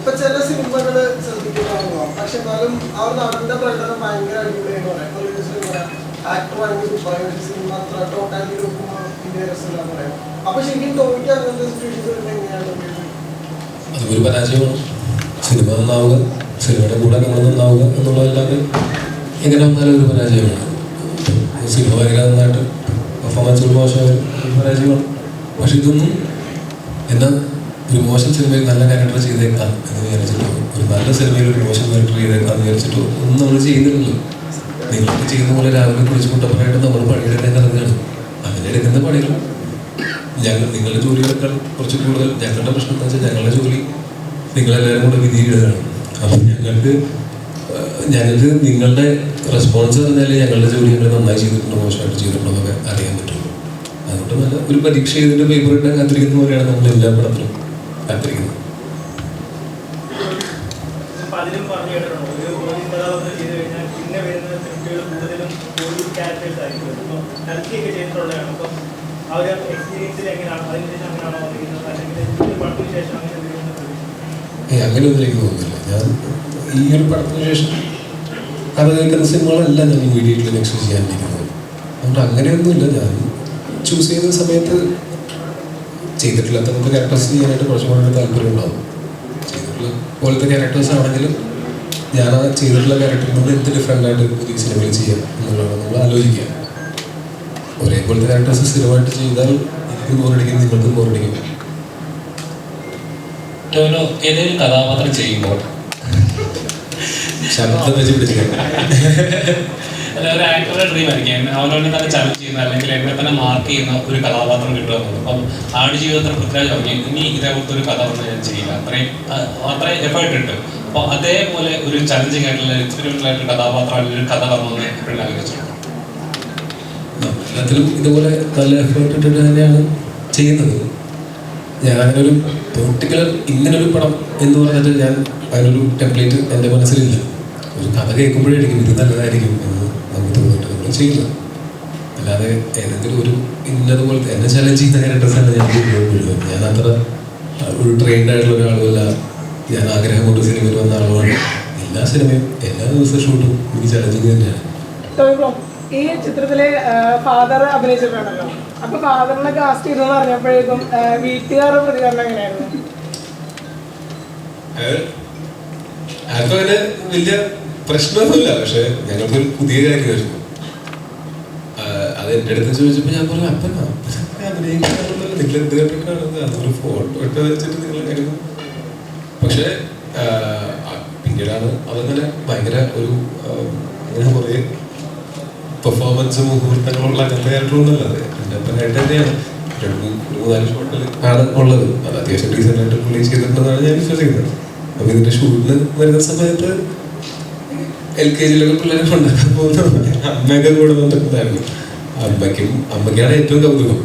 ഇപ്പൊ ചില സിനിമകൾ ശ്രദ്ധിക്കുന്നതാണല്ലോ പക്ഷെ എന്നാലും ആ ഒരു പ്രകടനം ഭയങ്കര പറയാം. പറയാം ശരിക്കും അതൊരു പരാജയമാണ്. സിനിമ നന്നാവുക സിനിമയുടെ കൂടെ നമ്മൾ നന്നാവുക എന്നുള്ളതല്ലാതെ എങ്ങനെ വന്നാലും ഒരു പരാജയമാണ്. സിനിമ ഭയങ്കര നന്നായിട്ട് പെർഫോമൻസുകൾ മോശമായ പരാജയമാണ്. പക്ഷെ ഇതൊന്നും എന്നാ ഒരു മോശം സിനിമയിൽ നല്ല ക്യാരക്ടർ ചെയ്തേക്കാം എന്ന് വിചാരിച്ചിട്ടോ ഒരു നല്ല സിനിമയിൽ ഒരു മോശം ക്യാരക്ടർ ചെയ്തേക്കാം എന്ന് വിചാരിച്ചിട്ടോ ഒന്നും നമ്മൾ ചെയ്യുന്നില്ലല്ലോ. നിങ്ങൾക്ക് ചെയ്യുന്ന പോലെ രാവിലെ കുളിച്ച് കൊണ്ടപ്പോഴായിട്ട് നമ്മൾ പണിയെടുക്കാൻ ഇറങ്ങുകയാണ് അങ്ങനെ എടുക്കുന്ന പണികൾ. ഞങ്ങൾ നിങ്ങളുടെ ജോലിയേക്കാൾ കുറച്ച് കൂടുതൽ ഞങ്ങളുടെ പ്രശ്നം എന്ന് വെച്ചാൽ ഞങ്ങളുടെ ജോലി നിങ്ങളെല്ലാവരും കൂടെ വിധിയിടുകയാണ്. അപ്പം ഞങ്ങൾക്ക് ഞങ്ങൾക്ക് നിങ്ങളുടെ റെസ്പോൺസ് തന്നെയല്ലേ ഞങ്ങളുടെ ജോലി ഞങ്ങൾ നന്നായി ചെയ്തിട്ടുണ്ടോ മോശമായിട്ട് ചെയ്തിട്ടുണ്ടോ എന്നൊക്കെ അറിയാൻ പറ്റുള്ളൂ. അതുകൊണ്ട് നല്ല ഒരു പരീക്ഷ ചെയ്തിട്ട് പേപ്പർ ഇട്ടാൻ കാത്തിരിക്കുന്ന പോലെയാണ് നമ്മൾ എല്ലാ പടത്തിലും ശേഷം അങ്ങനെ ഒന്നിലേക്ക് പോകുന്നില്ല. ഞാൻ ഈ ഒരു പടത്തിന് ശേഷം കഥ കേൾക്കുന്ന സിനിമകളെല്ലാം ഞാൻ ഇമ്മീഡിയറ്റ്ലി നെക്സ്റ്റ് ചെയ്യാനിരിക്കുന്നത് അതുകൊണ്ട് അങ്ങനെയൊന്നുമില്ല. ഞാൻ ചൂസ് ചെയ്യുന്ന സമയത്ത് ചെയ്തിട്ടില്ലാത്ത നമുക്ക് ക്യാരക്ടേഴ്സ് ചെയ്യാനായിട്ട് കുറച്ചും കൂടെ താല്പര്യം ഉണ്ടാവും. ചെയ്തിട്ടുള്ള പോലത്തെ ക്യാരക്ടേഴ്സ് ആണെങ്കിലും ഞാൻ ആ ചെയ്തിട്ടുള്ള ക്യാരക്ടറിൽ നിന്ന് എന്ത് ഡിഫറെന്റ് ആയിട്ട് പുതിയ സിനിമയിൽ ചെയ്യാം എന്നുള്ളതാണ് നമ്മൾ ആലോചിക്കുക. ഒരേപോലത്തെ ക്യാരക്ടേഴ്സ് സ്ഥിരമായിട്ട് ചെയ്താൽ എനിക്ക് ബോറടിക്കും നിങ്ങൾക്കും ബോറടിക്കും ടോനോ ഏതെങ്കിലും കഥാപാത്രം ചെയ്യുമ്പോൾ? ശബ്ദം വെച്ച് പിടിച്ചിരിക്കുക അല്ല ഒരു ആക്ടറുടെ ഡ്രീം ആയിരിക്കും. അവനോട് തന്നെ ചലഞ്ച് ചെയ്യുന്ന അല്ലെങ്കിൽ എന്നെ തന്നെ മാർക്ക് ചെയ്യുന്ന ഒരു കഥാപാത്രം കിട്ടുക അപ്പം ആട് ജീവിതത്തിൽ പൃഥ്വിരാജ് പറഞ്ഞു ഇനി ഇതേപോലത്തെ ഒരു കഥാപാത്രം ഞാൻ ചെയ്യില്ല. അത്രയും അത്രയും എഫേർട്ട് ഇട്ട്. അപ്പോൾ അതേപോലെ ഒരു ചലഞ്ചിങ് ആയിട്ടുള്ള എക്സ്പെരിമെന്റൽ ആയിട്ടുള്ള കഥാപാത്രം അല്ലെങ്കിൽ ഒരു കഥ വരണമെന്ന് എപ്പോഴും ആഗ്രഹിച്ചിട്ടുണ്ട് എല്ലാത്തിലും ഇതുപോലെ നല്ല എഫേർട്ട് ഇട്ടിട്ട് തന്നെയാണ് ചെയ്യുന്നത്. ഞാനൊരു പൊളിറ്റിക്കൽ ഇങ്ങനൊരു പടം എന്ന് പറഞ്ഞിട്ട് ഞാൻ അതിനൊരു ടെംപ്ലേറ്റ് എന്റെ മനസ്സിലില്ല. ഒരു കഥ കേൾക്കുമ്പോഴായിരിക്കും ഇത് നല്ലതായിരിക്കും എന്ന്. ചെയ്യുന്നത് അല്ലാതെ ഏതെങ്കിലും ഒരു ഇന്നതുപോലത്തെ എന്നെ ചലഞ്ച് ചെയ്യുന്ന ക്യാരക്ടേഴ്സാണ് ഞാൻ മുഴുവൻ ഞാൻ അത്ര ഒരു ട്രെയിൻഡ് ആയിട്ടുള്ള ഒരാളുമല്ല. ഞാൻ ആഗ്രഹം കൊണ്ട് സിനിമയിൽ വന്ന ആളുമാണ്. എല്ലാ സിനിമയും എല്ലാ ദിവസവും ഷൂട്ടും എനിക്ക് ചലഞ്ചിങ് തന്നെയാണ്. ഈ ചിത്രത്തിലെ ഫാദർ അഭിനയിച്ചിട്ടുണ്ടല്ലോ. അപ്പൊ ഫാദറിനെ കാസ്റ്റ് ചെയ്തെന്ന് പറഞ്ഞപ്പോഴേക്കും വീട്ടുകാരുടെ പ്രതികരണം എങ്ങനെയായിരുന്നു? ആർക്കും അങ്ങനെ വലിയ പ്രശ്നമൊന്നുമില്ല. പക്ഷെ ഞങ്ങൾക്കൊരു പുതിയ കാര്യമായിരുന്നു. അത് എന്റെ അടുത്ത് ചോദിച്ചപ്പോൾ ഞാൻ പറഞ്ഞു അപ്പനാ അഭിനയിക്കാറുണ്ടല്ലോ. നിങ്ങൾ എന്ത് കണ്ടിട്ടാണ് അതൊരു ഫോട്ടോ ഇട്ട് വെച്ചിട്ട് നിങ്ങൾ കരുതും പക്ഷെ പിന്നീടാണ് അതങ്ങനെ ഭയങ്കര ഒരു അങ്ങനെ കുറേ പെർഫോമൻസ് മുഹൂർത്തങ്ങളുള്ള അങ്ങനത്തെ ക്യാരക്ടറൊന്നുമല്ല അത്. എന്റെ അപ്പനായിട്ട് തന്നെയാണ്. രണ്ട് മൂന്നാൽ ഷോട്ടിൽ ആണ് ഉള്ളത്. അത് അത്യാവശ്യം ഡീസന്റ് ആയിട്ട് പുള്ളി ചെയ്തിട്ടുണ്ടെന്നാണ് ഞാൻ വിശ്വസിക്കുന്നത്. അപ്പോൾ ഇതിന്റെ ഷൂട്ടിന് വരുന്ന സമയത്ത് എൽ കെ ജിയിലൊക്കെ പിള്ളേരെ കൊണ്ടാക്കാൻ പോകുന്ന അമ്മയൊക്കെ കൂടെ വന്നിട്ടുണ്ടായിരുന്നു. അമ്മയ്ക്കും അമ്മയ്ക്കാണ് ഏറ്റവും കൗതുകം.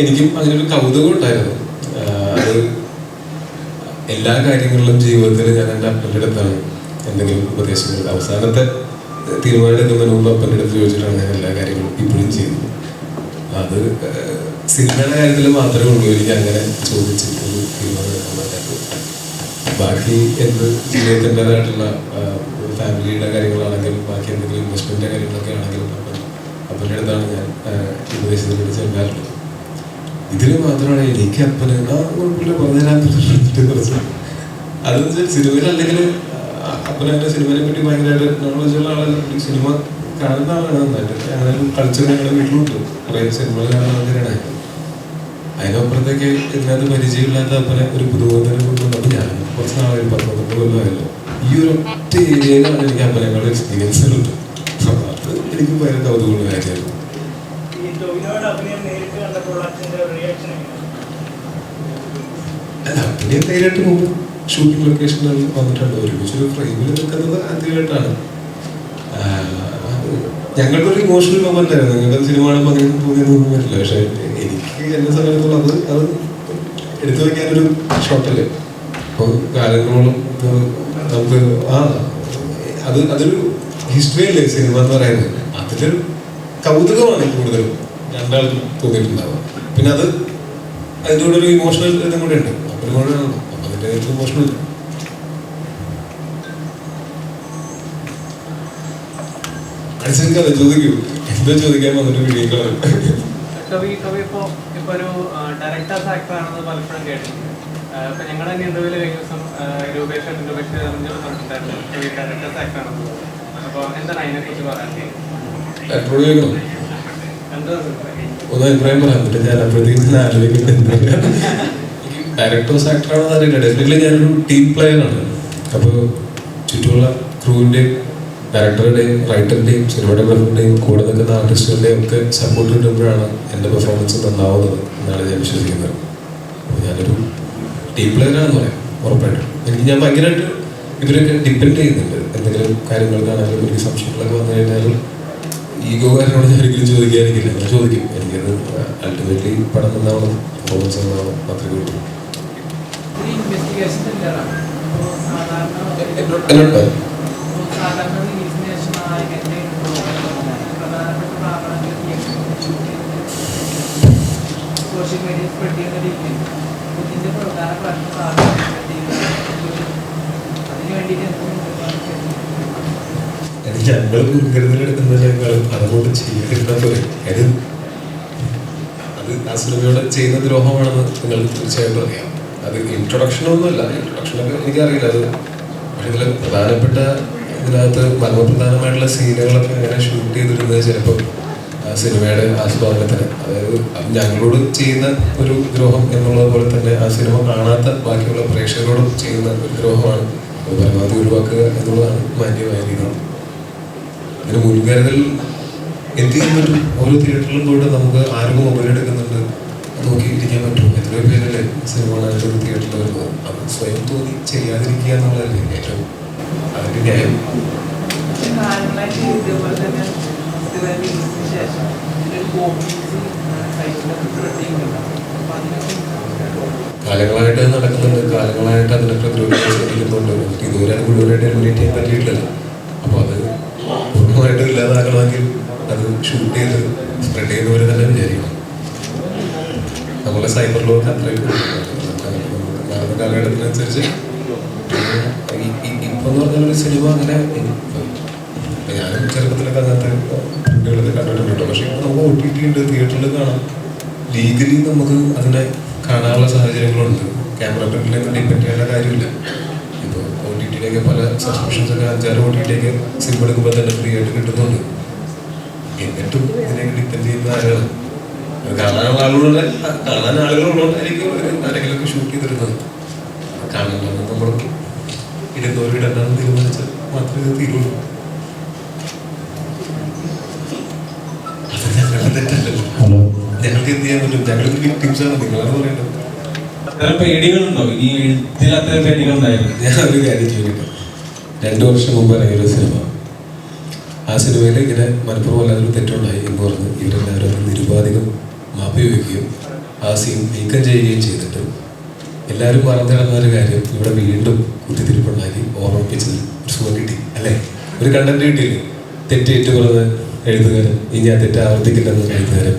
എനിക്കും അങ്ങനെ ഒരു കൗതുകം ഉണ്ടായിരുന്നു. അത് എല്ലാ കാര്യങ്ങളിലും ജീവിതത്തിൽ ഞാൻ എന്റെ അപ്പന്റെ അടുത്താണ് എന്തെങ്കിലും ഉപദേശങ്ങൾ അവസാനത്തെ തീരുമാനം എടുക്കുന്നതിന് മുമ്പ് അപ്പന്റെ അടുത്ത് ചോദിച്ചിട്ടാണ് ഞാൻ എല്ലാ കാര്യങ്ങളും ഇപ്പോഴും ചെയ്യുന്നത്. അത് സിനിമയുടെ കാര്യത്തിൽ മാത്രമേ ഉള്ളൂ. എനിക്ക് അങ്ങനെ ചോദിച്ച് ഒരു തീരുമാനം ബാക്കി എന്ത് ജീവിതത്തിന്റെതായിട്ടുള്ള ഫാമിലിയുടെ കാര്യങ്ങളാണെങ്കിലും ബാക്കി എന്തെങ്കിലും ഇൻവെസ്റ്റ്മെന്റിന്റെ കാര്യങ്ങളൊക്കെ ആണെങ്കിലും അപ്പം അപ്പന്റെ അടുത്താണ് ഞാൻ ഉപദേശത്തിൽ ചെല്ലാറുള്ളത് ഇതിൽ മാത്രമാണ് എനിക്ക് അപ്പന് കുഴപ്പമില്ല പറഞ്ഞുതരാൻ പറ്റുന്നത് കുറച്ച്. അതെന്ന് വെച്ചാൽ സിനിമയിൽ അല്ലെങ്കിൽ അപ്പനെ സിനിമയെ പറ്റി ഭയങ്കരമായിട്ട് നോളജുള്ള ആളാണ് സിനിമ കാണുന്ന ആളാണ് നന്നായിട്ട്. അങ്ങനെ കൾച്ചർ ഞങ്ങളുടെ വീട്ടിലുണ്ട്. കുറേ സിനിമകൾ കാണുന്ന ആൾക്കാരാണ്. അതിനപ്പുറത്തേക്ക് ഇതിനകത്ത് പരിചയമില്ലാത്ത അപ്പനെ ഒരു പുതുവന്തരം കൊണ്ടുവന്നപ്പോൾ ഞാൻ കുറച്ച് നാളെ പത്തൊമ്പത് കൊല്ലമായല്ലോ. ഈ ഒരു ഒറ്റ ഏരിയയിലാണ് എനിക്ക് ആ ഭയങ്കര എക്സ്പീരിയൻസ് ഉണ്ട് അപ്പൊ അത് എനിക്ക് ഭയങ്കര കൗതുകമുള്ള കാര്യമായിരുന്നു. അഭിനയം നേരിട്ട് മുമ്പ് ഷൂട്ടിംഗ് ലൊക്കേഷനിൽ വന്നിട്ടുണ്ട്. ഒരുമിച്ചൊരു ഫ്രെയിമിൽ നിൽക്കുന്നത് ആദ്യമായിട്ടാണ്. ഞങ്ങളുടെ ഒരു ഇമോഷണൽ മൊമെന്റ് ആയിരുന്നു. ഞങ്ങളുടെ സിനിമ കാണുമ്പോൾ അങ്ങനെ തോന്നിയൊന്നും വരില്ല. പക്ഷെ എനിക്ക് എന്നെ സംബന്ധിച്ചിടത്തോളം അത് അത് എടുത്തു വയ്ക്കാനൊരു ഷോട്ടല്ലേ അപ്പോൾ കാലങ്ങളോളം നമുക്ക് ആ അത് അതൊരു ഹിസ്റ്ററി അല്ലേ സിനിമ എന്ന് പറയുന്നത്? അതിലൊരു കൗതുകമാണ് കൂടുതലും രണ്ടാൾക്കും തോന്നിയിട്ടുണ്ടാവുക. പിന്നെ അത് അതിന്റെ കൂടെ ഒരു ഇമോഷണൽ ഇതും കൂടെ ഉണ്ട്. അപ്പം കൂടെ അതിന്റെ ഇമോഷണൽ മനസ്സിലാക്കാതെ ചോദിക്കൂ. എന്താ ചോദിക്കാൻ വന്നിട്ട് വീഡിയോ കവി കവി ഇപ്പോ ഇപ്പൊ ഒരു ഡയറക്ടേഴ്സ് ആക്ടർ ആണെന്ന് പലപ്പോഴും കേട്ടിട്ടുണ്ട്. ഇപ്പൊ ഞങ്ങൾ തന്നെ ഇന്റർവ്യൂൽ കഴിഞ്ഞ ദിവസം ആ, രൂപേഷ് രൂപേഷ് രഞ്ജോട് പറഞ്ഞിട്ടുണ്ടായിരുന്നു. കവി ഡയറക്ടേഴ്സ് ആക്ടർ ആണെന്ന് അപ്പൊ എന്താണ് അതിനെ കുറിച്ച് പറയാൻ ഡയറക്ടറോട് ചോദിക്കണം എന്താ ഒന്ന് അഭിപ്രായം പറയാൻ പറ്റും ഞാൻ അപ്പോഴത്തേക്കും ഡയറക്ടേഴ്സ് ആക്ടറാണെന്ന് അറിയില്ല. ഡെഫിനറ്റ്ലി ഞാനൊരു ടീം പ്ലെയർ ആണ്. അപ്പോൾ ചുറ്റുമുള്ള ക്രൂവിന്റെയും ഡയറക്ടറുടെയും റൈറ്ററിന്റെയും സിനിമാറ്റോഗ്രാഫറിന്റെയും കൂടെ നിൽക്കുന്ന ആർട്ടിസ്റ്റുകളുടെയും ഒക്കെ സപ്പോർട്ട് കിട്ടുമ്പോഴാണ് എന്റെ പെർഫോമൻസ് നന്നാവുന്നത് എന്നാണ് ഞാൻ വിശ്വസിക്കുന്നത്. അപ്പോൾ ഞാനൊരു ടീം പ്ലെയറാന്ന് പറയാം ഉറപ്പായിട്ടും. എനിക്ക് ഞാൻ ഭയങ്കരമായിട്ട് ഇവരൊക്കെ ഡിപ്പെൻഡ് ചെയ്യുന്നുണ്ട്. എന്തെങ്കിലും കാര്യങ്ങൾക്കാണെങ്കിലും എനിക്ക് സംശയങ്ങളൊക്കെ വന്നു കഴിഞ്ഞാലും ഈഗോകാരനോട് ഞാൻ ഒരിക്കലും ചോദിക്കാതിരിക്കില്ല ഞാൻ ചോദിക്കും എനിക്കത് അൾട്ടിമേറ്റ്ലി പടം നന്നാവണം പെർഫോമൻസ് എന്നാണോ മാത്രമേ ഉള്ളൂ. ഒരു ഇൻവെസ്റ്റിഗേഷൻ ത്രില്ലറാണ് അപ്പോൾ സാധാരണ എന്നോട് അപ്പോൾ സാധാരണ റിലീസിന് ശേഷം നായകന്റെ പ്രധാനപ്പെട്ട പ്രാപണങ്ങൾ സോഷ്യൽ മീഡിയ സ്പ്രെഡ് ചെയ്യുന്ന രീതിയിൽ ഇതിന്റെ പ്രധാന പ്രശ്നം സാധാരണ അതിന് വേണ്ടിയിട്ട് എന്തെങ്കിലും എനിക്ക് ഞങ്ങൾ അത് ചെയ്യുന്ന ദ്രോഹമാണെന്ന് നിങ്ങൾക്ക് തീർച്ചയായിട്ടും അത് ഇൻട്രൊഡക്ഷനൊന്നുമല്ല ഇൻട്രൊഡക്ഷനൊക്കെ എനിക്കറിയില്ല അത് പക്ഷെ പ്രധാനപ്പെട്ട ഇതിനകത്ത് മർമ്മപ്രധാനമായിട്ടുള്ള സീനുകളൊക്കെ അങ്ങനെ ഷൂട്ട് ചെയ്തിരുന്നത് ചിലപ്പോൾ സിനിമയുടെ ആസ്വാദനത്തിന് അതായത് അത് ഞങ്ങളോട് ചെയ്യുന്ന ഒരു ദ്രോഹം എന്നുള്ളത് പോലെ തന്നെ ആ സിനിമ കാണാത്ത ബാക്കിയുള്ള പ്രേക്ഷകരോടും ചെയ്യുന്ന ഒരു ദ്രോഹമാണ് പരമാവധി ഒഴിവാക്കുക എന്നുള്ളതാണ് മാന്യമായ രീതി അതിന് മുൻകരുതൽ എന്ത് ചെയ്യാൻ പറ്റും? ഓരോ തിയേറ്ററിലും പോയിട്ട് നമുക്ക് ആരും മൊബൈൽ എടുക്കുന്നുണ്ട് നോക്കി ഇരിക്കാൻ പറ്റും. എത്രയോ പേരല്ലേ സിനിമ കാണാനായിട്ട് തിയേറ്ററിൽ വരുന്നത്. അത് സ്വയം തോന്നി ചെയ്യാതിരിക്കുക എന്നുള്ളതല്ലേ ഏറ്റവും അതിന്റെ ന്യായം. റിലീസിന് ശേഷം അതിനൊക്കെ കാലങ്ങളായിട്ട് നടക്കുന്നുണ്ട്. കാലങ്ങളായിട്ട് അതിനെ പ്രതിരോധിക്കുന്നുണ്ട് ഇതുവരെ കൂടുതലായിട്ട് എലിമിനേറ്റ് ചെയ്യാൻ പറ്റിയിട്ടില്ലല്ലോ അപ്പോൾ അത് പൂർണമായിട്ടും ഇല്ലാതാക്കണമെങ്കിൽ അത് ഷൂട്ട് ചെയ്ത് സ്പ്രെഡ് പോലെ തന്നെ വിചാരിക്കണം. നമ്മളെ സൈബർ ലോക്ക് അത്രയും കാലഘട്ടത്തിനനുസരിച്ച് ഇപ്പൊ എന്ന് പറഞ്ഞാൽ ഒരു സിനിമ അങ്ങനെ ഞാനും ചെറുപ്പത്തിലൊക്കെ അങ്ങനത്തെ പ്രിന്റുകളൊക്കെ കണ്ടിട്ടുണ്ട് കേട്ടോ പക്ഷെ ഇപ്പൊ നമുക്ക് ഒ ടി ടി ഉണ്ട് തിയേറ്ററിൽ കാണാം. ലീഗലി നമുക്ക് അതിനെ കാണാനുള്ള സാഹചര്യങ്ങളുണ്ട്. ക്യാമറ പ്രിന്റിനെ ഡിപ്പെൻഡ് ചെയ്യേണ്ട കാര്യമില്ല. ഇപ്പോൾ ഒ ടി ടിയിലേക്ക് പല സബ്സ്ക്രിപ്ഷൻസ് ഒക്കെ അഞ്ചാറ് ഒ ടി ടിയിലേക്ക് സിനിമ എടുക്കുമ്പോൾ തന്നെ ഫ്രീ ആയിട്ട് കിട്ടുന്നുണ്ട്. എന്നിട്ടും ഇതിലേക്ക് ഡിപ്പെൻഡ് ചെയ്യുന്ന അത് കാണാനുള്ള ആളുകളുടെ കാണാൻ ആളുകളുള്ളതുകൊണ്ടായിരിക്കും ആരെങ്കിലുമൊക്കെ ഷൂട്ട് ചെയ്തിരുന്നത് കാണാനുള്ള നമ്മൾ ഇടുന്നവരിടണ്ടെന്ന് തീരുമാനിച്ചാൽ മാത്രമേ ഇത് തീരുള്ളൂ. ഞങ്ങൾക്ക് എന്ത് ചെയ്യാൻ പറ്റും? ഞങ്ങൾക്ക് വിക്ടിംസ് ആണ് നിങ്ങളാണ് പറയേണ്ടത്. അത്തരം പേടികളുണ്ടോ? ഇനി എഴുത്തിൽ അത്തരം പേടികളുണ്ടായിരുന്നു. ഞാൻ ഒരു കാര്യം ചോദിക്കട്ടെ? രണ്ടു വർഷം മുമ്പ് ഇറങ്ങിയ ഒരു സിനിമ. ആ സിനിമയിൽ ഇങ്ങനെ മലപ്പുറം അല്ലാതൊരു തെറ്റുണ്ടായി എന്ന് പറഞ്ഞ് ഇവരെല്ലാവരും നിരുപാധികം മാപ്പി വയ്ക്കുകയും ആ സീൻ നീക്കം ചെയ്യുകയും ചെയ്തിട്ട് എല്ലാവരും മറന്നു കിടന്ന ഒരു കാര്യം ഇവിടെ വീണ്ടും കുത്തിത്തിരിപ്പുണ്ടാക്കി ഓർമ്മിപ്പിച്ചത് ഒരു സുഖം കിട്ടി അല്ലേ? ഒരു കണ്ടന്റ് കിട്ടിയില്ലേ? തെറ്റേറ്റു പറഞ്ഞ് എഴുതുകാരൻ ഇനി ആ തെറ്റ് ആവർത്തിക്കില്ലെന്ന് എഴുതുകാരൻ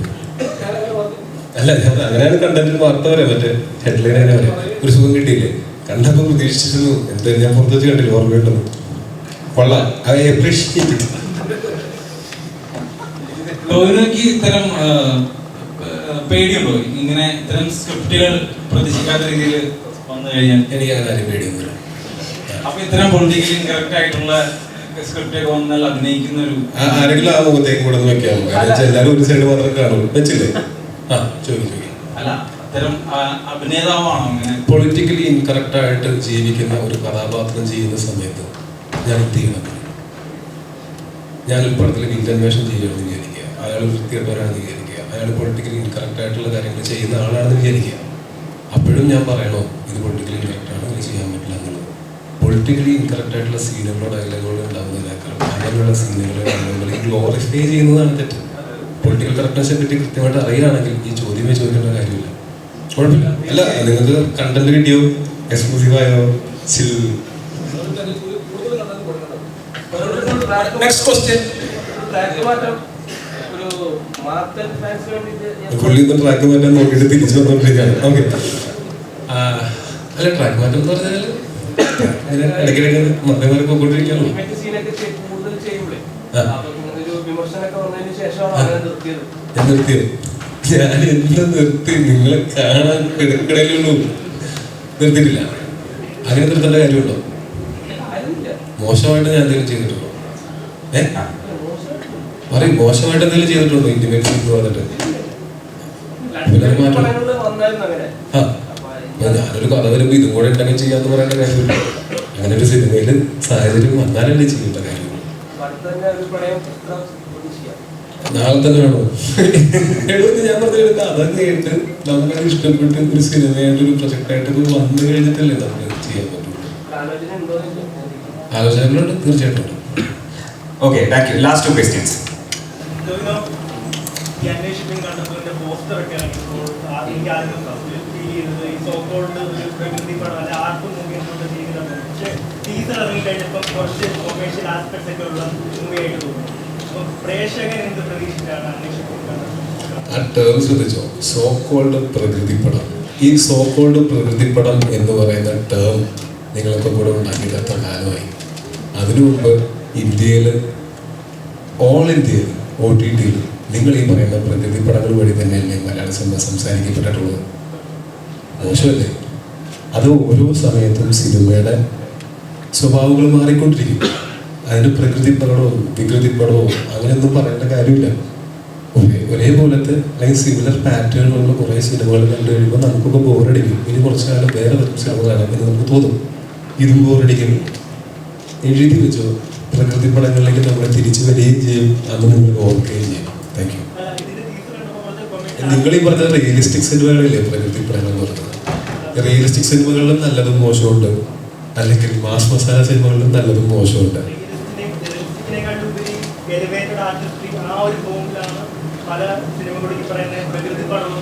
അല്ല അങ്ങനെയാണ് കണ്ടന്റിൽ വാർത്ത പറയാം മറ്റേ ഹെഡ്ലൈൻ അങ്ങനെ പറയാം? ഒരു സുഖം കിട്ടിയില്ലേ? കണ്ടപ്പോൾ പ്രതീക്ഷിച്ചിരുന്നു എന്തായാലും ഞാൻ പുറത്തു വെച്ച് കണ്ടില്ല ഓർമ്മയുണ്ടെന്ന് കൊള്ളാം. ഐ അപ്രീഷിയേറ്റ് ഇത്തരം പേടിയുണ്ടോ? ഇങ്ങനെ ഇത്തരം സ്ക്രിപ്റ്റുകൾ പ്രതീക്ഷിക്കാത്ത രീതിയിൽ വന്നു കഴിഞ്ഞാൽ? എനിക്ക് അങ്ങനെ പേടിയൊന്നുമില്ല. അപ്പൊ ഇത്തരം പൊളിറ്റിക്കലി ഇൻകറക്റ്റ് ആയിട്ടുള്ള സ്ക്രിപ്റ്റ് ഒക്കെ വന്നാൽ അഭിനയിക്കുന്ന ഒരു ആരെങ്കിലും ആ മുഖത്തേക്ക് കൂടെ നോക്കിയാൽ എല്ലാവരും ഒരു സൈഡ് മാത്രം കാണുള്ളൂ. വെച്ചില്ലേ? അല്ല അത്തരം ആ, അഭിനേതാവാണോ അങ്ങനെ പൊളിറ്റിക്കലി ഇൻകറക്റ്റ് ആയിട്ട് ജീവിക്കുന്ന ഒരു കഥാപാത്രം ചെയ്യുന്ന സമയത്ത് ഞാൻ ചെയ്യണം ഞാൻ പടത്തിൽ വില്ലന്വേഷണം ചെയ്യുകയാണെന്ന് വിചാരിക്കുക. അയാൾ വൃത്തികെട്ടവരാണെന്ന് വിചാരിക്കുക. അയാൾ പൊളിറ്റിക്കലി ഇൻകറക്റ്റ് ആയിട്ടുള്ള കാര്യങ്ങൾ ചെയ്യുന്ന ആളാണെന്ന് വിചാരിക്കുക. അപ്പോഴും ഞാൻ പറയണോ ഇത് പൊളിറ്റിക്കലി ഇൻകറക്റ്റ് ആണ് ഇത് ചെയ്യാൻ പറ്റില്ല എന്നുള്ളത്. പൊളിറ്റിക്കലി ഇൻകറക്റ്റ് ആയിട്ടുള്ള സീനുകളോ ഡയലോഗുകളോ ഉണ്ടാകുന്നതിനേക്കാൾ അങ്ങനെയുള്ള സീനുകളോ ഡയലോഗുകളോ ഗ്ലോറിഫൈ ചെയ്യുന്നതാണ് തെറ്റ്. പൊളിറ്റിക്കൽ കറക്റ്റ്നെസ്സിനെ പറ്റി കൃത്യമായിട്ട് അറിയുകയാണെങ്കിൽ ഈ ചോദ്യമേ ചോദിക്കേണ്ട കാര്യമില്ല. കുഴപ്പമില്ല. അല്ല നിങ്ങൾക്ക് കണ്ടന്റ് കിട്ടിയോ? എക്സ്ക്ലൂസീവ് ആയോ? ചിൽ നെക്സ്റ്റ് ട്രാക്ക് മാറ്റാൻ നോക്കിയിട്ട് തിരിച്ചു വന്നോണ്ടിരിക്കുകയാണ്. ഓക്കെ അല്ല ട്രാക്ക് മാറ്റം എന്ന് പറഞ്ഞാൽ ഇടയ്ക്കിടയ്ക്ക് മദ്യമാരെ പോയിക്കൊണ്ടിരിക്കുകയാണല്ലോ നിർത്തിയത്. ഞാൻ എല്ലാം നിർത്തി. നിങ്ങളെ കാണാൻ കിടക്കിടയിലുള്ളൂ. നിർത്തിയിട്ടില്ല. അങ്ങനെ നിർത്തേണ്ട കാര്യമുണ്ടോ? മോശമായിട്ട് ഞാൻ എന്തെങ്കിലും ചെയ്തിട്ടുണ്ടോ? ഏ? പറയും മോശമായിട്ട് എന്തെങ്കിലും ചെയ്തിട്ടുണ്ടോ ഇന്റിമേറ്റ് എന്ന് പറഞ്ഞിട്ട്? ഞാനൊരു കഥ വരുമ്പോ ഇതും കൂടെ ഉണ്ടെങ്കിൽ ചെയ്യാന്ന് പറയേണ്ട കാര്യമില്ല. അങ്ങനെ ഒരു സിനിമയിൽ സാഹചര്യം വന്നാലല്ലേ ചെയ്യേണ്ട കാര്യമുള്ളൂ അപ്പൊ അടുത്ത തന്നെ ഒരു പ്രണയം ചിത്രം പ്രതീക്ഷിക്കാം നാളെ തന്നെ വേണോ? എഴുപത്തി ഞാൻ പറഞ്ഞ കഥ കേട്ട് നമുക്കത് ഇഷ്ടപ്പെട്ട് ഒരു സിനിമയായിട്ട് ഒരു പ്രൊജക്റ്റായിട്ട് ഇത് വന്നു കഴിഞ്ഞിട്ടല്ലേ നമുക്ക് ചെയ്യാൻ പറ്റുള്ളൂ ഒരു. ആലോചനകളുണ്ട് തീർച്ചയായിട്ടും okay thank you last two questions ഒരു ടീസർ ഇറങ്ങി കഴിഞ്ഞപ്പോൾ കുറച്ച് കൊമേഴ്ഷ്യൽ ആസ്പെക്ട്സ് ഒക്കെ ഉള്ള മൂവി ആയിട്ട് തോന്നി. ആ ടേം ശ്രദ്ധിച്ചോ സോ കോൾഡ് പ്രകൃതിപ്പടം. ഈ സോ കോൾഡ് പ്രകൃതിപ്പടം എന്ന് പറയുന്ന ടേം നിങ്ങളൊക്കെ കൂടെ ഉണ്ടാക്കിയിട്ട് എത്ര കാലമായി? അതിനു മുമ്പ് ഇന്ത്യയിൽ ഓൾ ഇന്ത്യയിൽ ഒ ടി ടിയിൽ നിങ്ങൾ ഈ പറയുന്ന പ്രകൃതിപ്പടങ്ങൾ വഴി തന്നെയല്ലേ മലയാള സിനിമ സംസാരിക്കപ്പെട്ടിട്ടുള്ളത്? മോശമല്ലേ? അത് ഓരോ സമയത്തും സിനിമയുടെ സ്വഭാവങ്ങൾ മാറിക്കൊണ്ടിരിക്കും. അതിന് പ്രകൃതിപ്പടവും വികൃതിപ്പടവും അങ്ങനെയൊന്നും പറയേണ്ട കാര്യമില്ല. ഒരേ ഒരേപോലത്തെ അല്ലെങ്കിൽ സിമിലർ പാറ്റേണുള്ള കുറേ സിനിമകൾ കണ്ടു കഴിയുമ്പോൾ നമുക്കൊക്കെ ബോറടിക്കും ഇനി കുറച്ച് കാലം വേറെ സിനിമ കാണാം എന്ന് നമുക്ക് തോന്നും. ഇതും ബോറടിക്കും എഴുതി വെച്ചോ. പ്രകൃതി പടങ്ങളിലേക്ക് നമ്മൾ തിരിച്ചു വരികയും ചെയ്യും. അന്ന് നിങ്ങൾ ഓർക്കുകയും ചെയ്യും. താങ്ക് യു നിങ്ങൾ ഈ പറഞ്ഞ റിയലിസ്റ്റിക് സിനിമകളില്ലേ പ്രകൃതി പടങ്ങൾ റിയലിസ്റ്റിക് സിനിമകളിലും നല്ലതും മോശമുണ്ട് അല്ലെങ്കിൽ മാസ് മസാല സിനിമകളിലും നല്ലതും മോശമുണ്ട് ഇതിനെക്കാട്ടുപരി എലിവേറ്റഡ് ആർട്ടിസ്റ്റ് ആ ഒരു ഫോമിലാണ്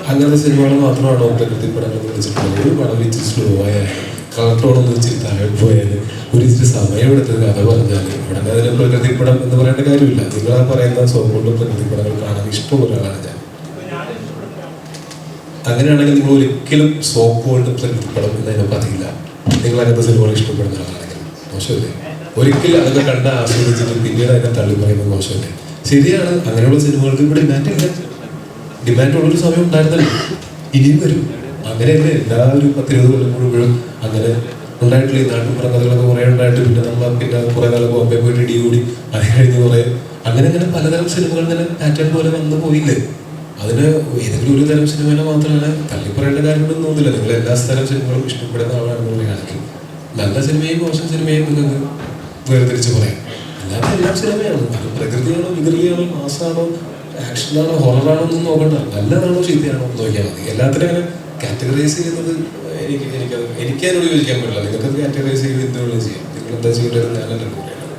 അങ്ങനത്തെ സിനിമകൾ മാത്രമാണോ പ്രകൃതി പടങ്ങൾ എന്ന് വിളിച്ചിട്ടുള്ളത് ഒരു പടം ഇച്ചിരി സ്ലോ ആയാലും കളക്ടറോടൊന്ന് ഇച്ചിരി താഴെ പോയാലും ഒരു ഇച്ചിരി സമയമെടുത്ത് കഥ പറഞ്ഞാൽ ഉടനെ അതിന് പ്രകൃതി പടം എന്ന് പറയേണ്ട കാര്യമില്ല. നിങ്ങൾ ആ പറയുന്ന സോപ്പുള്ള പ്രകൃതി പടങ്ങൾ കാണാൻ ഇഷ്ടമുള്ള ഒരാളാണ് ഞാൻ. അങ്ങനെയാണെങ്കിൽ നിങ്ങൾ ഒരിക്കലും സോപ്പുകൊണ്ട് പ്രകൃതി പടം എന്നതിനെ പറയില്ല നിങ്ങൾ അങ്ങനത്തെ സിനിമകൾ ഇഷ്ടപ്പെടുന്ന ഒരാളാണെങ്കിൽ മോശമല്ലേ? ഒരിക്കലും അതൊക്കെ കണ്ട് ആസ്വദിച്ചിട്ട് പിന്നീട് അതിനെ തള്ളി പറയുന്നത് മോശമല്ലേ? ശരിയാണ്. അങ്ങനെയുള്ള സിനിമകൾക്ക് ഇവിടെ ഡിമാൻഡ് ഇല്ല. ഡിമാൻഡ് ഉള്ളൊരു സമയം ഉണ്ടായിരുന്നല്ലോ. ഇനിയും വരും. അങ്ങനെയല്ലേ? എല്ലാ ഒരു പത്തിരുപത് കൊല്ലം കൂടുമ്പോഴും അങ്ങനെ ഉണ്ടായിട്ടില്ല? ഈ നാട്ടുപുറം കഥകളൊക്കെ കുറേ ഉണ്ടായിട്ട് പിന്നെ നമ്മൾ പിന്നെ കുറേ കാലം ബോംബെ പോയിട്ട് ഇടി കൂടി അത് കഴിഞ്ഞ് കുറേ അങ്ങനെ അങ്ങനെ പലതരം സിനിമകൾ ഇങ്ങനെ പാറ്റേൺ പോലെ വന്നു പോയില്ലേ? അതിന് ഏതെങ്കിലും ഒരു തരം സിനിമേനെ മാത്രമല്ല തള്ളി പറയേണ്ട കാര്യമൊന്നും തോന്നുന്നില്ല നിങ്ങൾ എല്ലാ തരം സിനിമകളും ഇഷ്ടപ്പെടുന്ന ആളാണെന്ന് പറയുകയാണെങ്കിൽ നല്ല സിനിമയും മോശം സിനിമയും നിങ്ങൾക്ക് വേർതിരിച്ച് പറയാം. അല്ലാതെ എല്ലാം സിനിമയാണ് അത് പ്രകൃതിയാണോ വികൃതിയാണോ മാസാണോ ആക്ഷനാണോ ഹൊററാണോ ഒന്നും നോക്കണ്ട. നല്ലതാണോ ചീത്തയാണോ എന്ന് നോക്കിയാൽ മതി. എല്ലാത്തിനും അങ്ങനെ കാറ്റഗറൈസ് ചെയ്യുന്നത് എനിക്ക് എനിക്ക് എനിക്ക് അതിനോട് യോജിക്കാൻ പറ്റില്ല. നിങ്ങൾക്ക് കാറ്റഗറൈസ് ചെയ്ത് എന്തുകൊണ്ടും ചെയ്യാം. നിങ്ങൾ എന്താ ചെയ്യേണ്ടത് ഞാനല്ല കൂടെയാണ്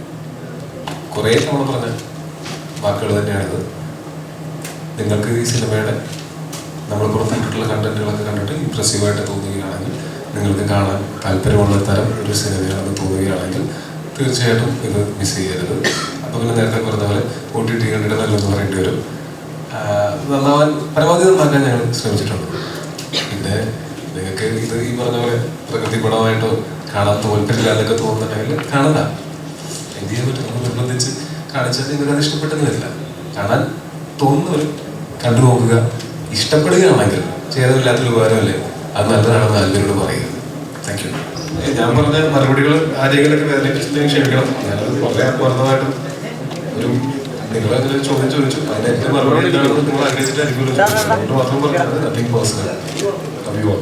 കുറേ തവണ പറഞ്ഞ വാക്കുകൾ തന്നെയാണിത്. നിങ്ങൾക്ക് ഈ സിനിമയുടെ നമ്മൾ പുറത്തിട്ടുള്ള കണ്ടന്റുകളൊക്കെ കണ്ടിട്ട് ഇമ്പ്രസീവായിട്ട് തോന്നുകയാണെങ്കിൽ നിങ്ങൾക്ക് കാണാൻ താല്പര്യമുള്ള തരം ഒരു സിനിമയാണെന്ന് തോന്നുകയാണെങ്കിൽ തീർച്ചയായിട്ടും ഇത് മിസ് ചെയ്യരുത്. അപ്പോൾ പിന്നെ നേരത്തെ പറഞ്ഞ പോലെ ഒ ടി ടി കണ്ടിട്ട് നല്ലതെന്ന് പറയേണ്ടി വരും. നന്നാവാൻ പരമാവധി നന്നാക്കാൻ ഞങ്ങൾ ശ്രമിച്ചിട്ടുണ്ട്. പിന്നെ നിങ്ങൾക്ക് ഇത് ഈ പറഞ്ഞ പോലെ പ്രകൃതി പടമായിട്ടോ കാണാൻ തോൽപ്പില്ല എന്നൊക്കെ തോന്നുന്നുണ്ടെങ്കിൽ കാണണ്ട. എന്ത് ചെയ്യാൻ പറ്റും? നമ്മൾ നിർബന്ധിച്ച് കാണിച്ചാൽ അത് ഇഷ്ടപ്പെട്ടെന്ന് വരില്ല. കാണാൻ തോന്നുന്നവർ കണ്ടു നോക്കുക. ഇഷ്ടപ്പെടുകയാണെങ്കിൽ ചെയ്തതില്ലാത്തൊരു ഉപകാരമല്ലേ? അത് നല്ലതാണെന്ന് നല്ലവരോട് പറയുക. താങ്ക് യു ഞാൻ പറഞ്ഞ മറുപടികൾ ആരെങ്കിലൊക്കെ വേദനിപ്പിച്ചിട്ടുണ്ടെങ്കിൽ ക്ഷമിക്കണം. ഞാനത് പറയാൻ പറഞ്ഞതായിട്ടും ഒരു നിങ്ങളങ്ങനെ ചോദ്യം ചോദിച്ചു. അതിന് എന്റെ മറുപടി നിങ്ങൾ ആഗ്രഹിച്ചിട്ടായിരിക്കുമല്ലോ മാത്രം പറഞ്ഞത് നത്തിങ് പേഴ്സണൽ ഓൾ